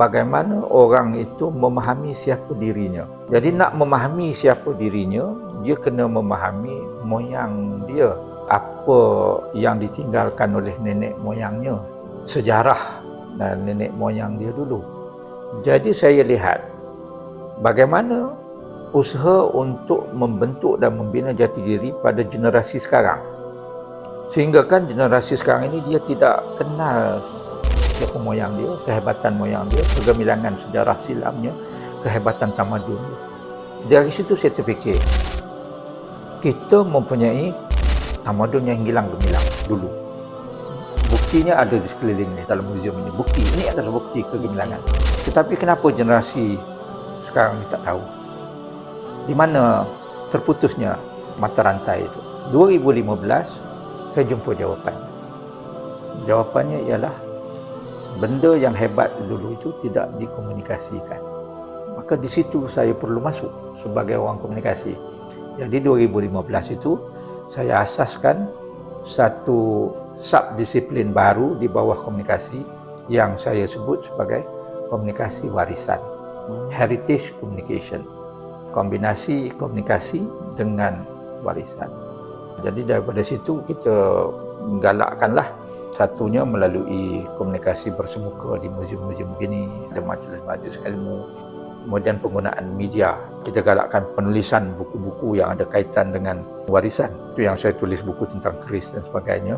bagaimana orang itu memahami siapa dirinya. Jadi nak memahami siapa dirinya, dia kena memahami moyang dia. Apa yang ditinggalkan oleh nenek moyangnya. Sejarah dan nenek moyang dia dulu. Jadi saya lihat bagaimana usaha untuk membentuk dan membina jati diri pada generasi sekarang. Sehingga kan generasi sekarang ini dia tidak kenal siapa moyang dia, kehebatan moyang dia, kegemilangan sejarah silamnya, kehebatan tamadun dia. Dari situ saya terfikir, kita mempunyai tamadun yang hilang gemilang dulu. Buktinya ada di sekeliling ni dalam muzium ini. Bukti ini adalah bukti kegemilangan. Tetapi kenapa generasi sekarang ni tak tahu? Di mana terputusnya mata rantai itu? 2015 saya jumpa jawapan. Jawapannya ialah benda yang hebat dulu itu tidak dikomunikasikan. Maka di situ saya perlu masuk sebagai orang komunikasi. Jadi 2015 itu saya asaskan satu subdisiplin baru di bawah komunikasi yang saya sebut sebagai komunikasi warisan. Heritage Communication. Kombinasi komunikasi dengan warisan. Jadi daripada situ kita menggalakkanlah satunya melalui komunikasi bersemuka di muzium-muzium begini, ada majlis-majlis ilmu, kemudian penggunaan media. Kita galakkan penulisan buku-buku yang ada kaitan dengan warisan. Itu yang saya tulis buku tentang keris dan sebagainya.